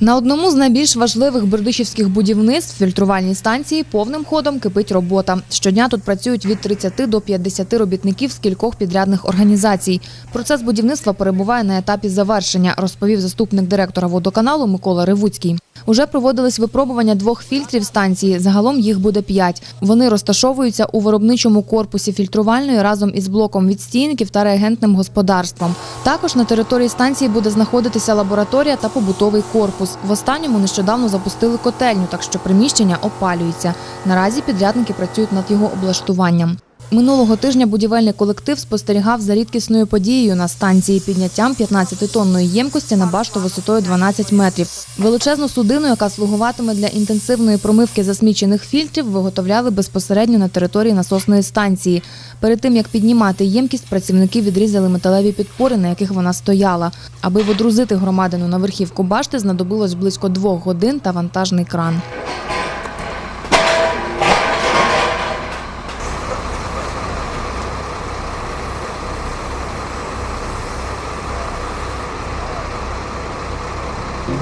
На одному з найбільш важливих бердичівських будівництв фільтрувальній станції повним ходом кипить робота. Щодня тут працюють від 30 до 50 робітників з кількох підрядних організацій. Процес будівництва перебуває на етапі завершення, розповів заступник директора водоканалу Микола Ривуцький. Уже проводились випробування двох фільтрів станції. Загалом їх буде п'ять. Вони розташовуються у виробничому корпусі фільтрувальної разом із блоком відстійників та реагентним господарством. Також на території станції буде знаходитися лабораторія та побутовий корпус. В останньому нещодавно запустили котельню, так що приміщення опалюється. Наразі підрядники працюють над його облаштуванням. Минулого тижня будівельний колектив спостерігав за рідкісною подією на станції підняттям 15-тонної ємкості на башту висотою 12 метрів. Величезну судину, яка слугуватиме для інтенсивної промивки засмічених фільтрів, виготовляли безпосередньо на території насосної станції. Перед тим як піднімати ємкість, працівники відрізали металеві підпори, на яких вона стояла. Аби водрузити громадину на верхівку башти, знадобилось близько двох годин та вантажний кран.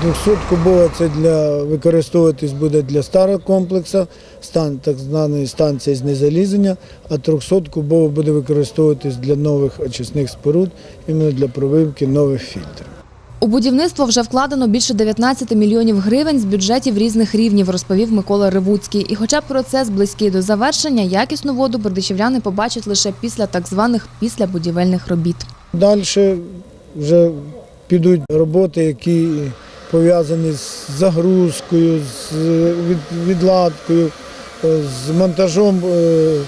Двохсоткубова це для використовуватись буде для старого комплексу, стан так званої станції знезалізання, а 300-кубова буде використовуватись для нових очисних споруд, іменно для провивки нових фільтрів. У будівництво вже вкладено більше 19 мільйонів гривень з бюджетів різних рівнів, розповів Микола Ривуцький. І хоча процес близький до завершення, якісну воду бердичівляни побачать лише після так званих післябудівельних робіт. Далі вже підуть роботи, які пов'язані з загрузкою, з відладкою, е, з монтажом е,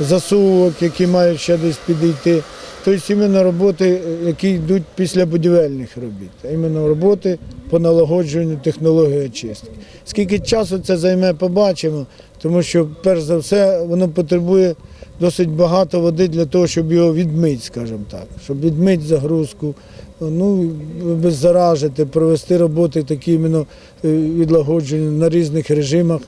засувок, які мають ще десь підійти. Тобто іменно роботи, е, які йдуть після будівельних робіт, а іменно роботи по налагоджуванню технології очистки. Скільки часу це займе, побачимо, тому що, перш за все, воно потребує досить багато води для того, щоб його відмити, скажімо так, щоб відмити загрузку, ну, беззаражити, провести роботи такі іменно е, відлагоджені на різних режимах